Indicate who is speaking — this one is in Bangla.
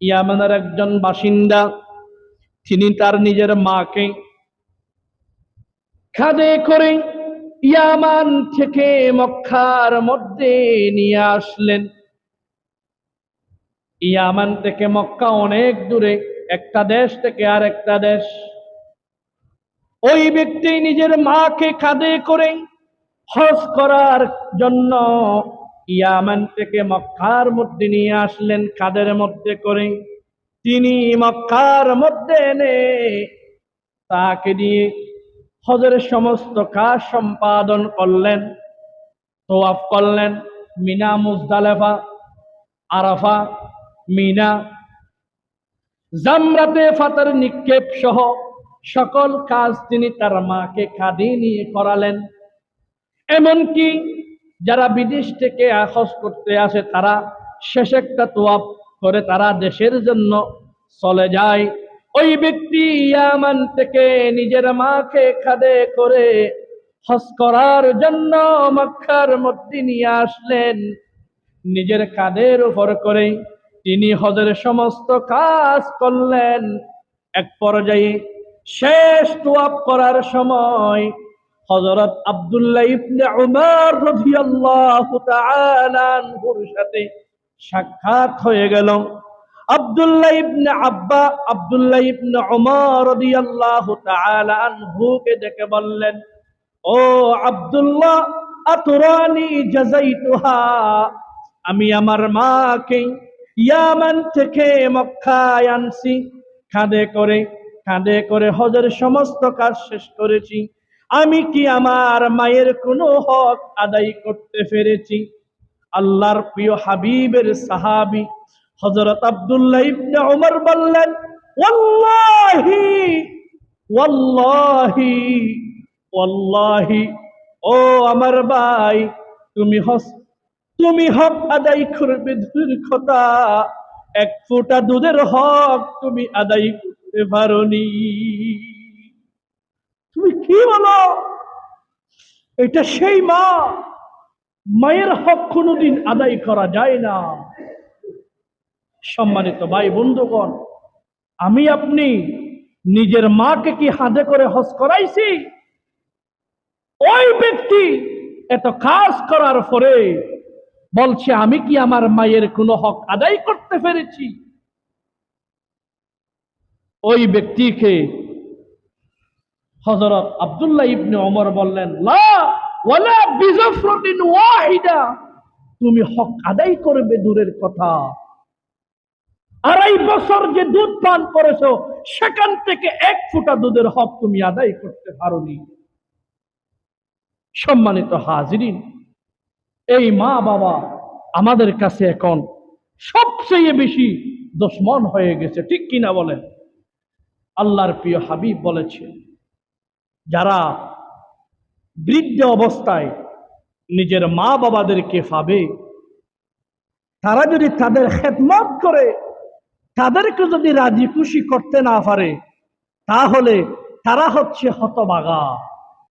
Speaker 1: ইয়ামানের একজন বাসিন্দা, তিনি তার নিজের মাকে খাদে করে ইয়ামান থেকে মক্কার মধ্যে নিয়ে আসলেন। ইয়ামান থেকে মক্কা অনেক দূরে, একটা দেশ থেকে আর একটা দেশ। ওই ব্যক্তি নিজের মাকে খাদে করে হজ করার জন্য ইয়ামান থেকে মক্কার মধ্যে নিয়ে আসলেন কাদের মধ্যে করে? তিনি মক্কার মধ্যে এনে তাকে দিয়ে হজের সমস্ত কাজ সম্পাদন করলেন তোয়াফ করলেন, মিনা, মুজদালেফা, আরাফা, মিনা, জামরাতে ফাতার নিক্ষেপ সহ সকল কাজ তিনি তার মাকে খাদি নিয়ে করালেন। এমনকি যারা বিদেশ থেকে আখস করতে আসে, তারা শেষ একটা তোয়াপ করে, তারা দেশের জন্য চলে যায়। ওই ব্যক্তি ইয়ামান থেকে নিজের মাকে খাদে করে হজ করার জন্য মক্কার মধ্যে নিয়ে আসলেন। নিজের কাঁধের উপর করে তিনি হজের সমস্ত কাজ করলেন। এক পর্যায়ে শেষ তোয়াপ করার সময় হযরত আব্দুল্লাহ ইবনে উমর রাদিয়াল্লাহু তাআলা আনহুর সাথে সাক্ষাৎ হয়ে গেল। আব্দুল্লাহ ইবনে আব্বা, আব্দুল্লাহ ইবনে উমর রাদিয়াল্লাহু তাআলা আনহুকে ডেকে বললেন, ও আব্দুল্লাহ, আতুরানি জাযাইতুহা, আমি আমার মাকে ইয়ামান থেকে মক্কায় আনছি। কাঁধে করে কাঁধে করে হজের সমস্ত কাজ শেষ করেছি। আমি কি আমার মায়ের কোনো হক আদায় করতে পেরেছি? আল্লাহর প্রিয় হাবিবের সাহাবি হজরত আব্দুল্লাহ ইবনে ওমর বললেন, ওয়াল্লাহি ওয়াল্লাহি ওয়াল্লাহি, ও আমার ভাই, তুমি হস, তুমি হক আদায় করবে কথা এক ফোঁটা দুধের হক তুমি আদায় করতে পারোনি। তুমি কি বলো? এটা সেই মা। মায়ের হক কোনোদিন আদায় করা যায় না। সম্মানিত ভাই বন্ধুগণ, আমি আপনি নিজের মাকে কি হাতে করে হজ করাইছি? ওই ব্যক্তি এত কাজ করার পরে বলছে, আমি কি আমার মায়ের কোনো হক আদায় করতে পেরেছি? ওই ব্যক্তিকে হজরত আব্দুল্লাহ ইবনে ওমর বললেন তুমি হক আদায় করবে দূরের কথা। আড়াই বছর যে দুধ পান করেছ, সেখান থেকে এক ফুটা দুধের হক তুমি আদায় করতে পারোনি। সম্মানিত হাজিরিন, এই মা বাবা আমাদের কাছে এখন সবচেয়ে বেশি দুশ্মন হয়ে গেছে, ঠিক কিনা বলেন? আল্লাহর প্রিয় হাবিব বলেছে যারা বৃদ্ধ অবস্থায় নিজের মা বাবাদেরকে পাবে, তারা যদি তাদের খেদমত করে, তাদেরকে যদি রাজি খুশি করতে না পারে, তাহলে তারা হচ্ছে হতবাগা।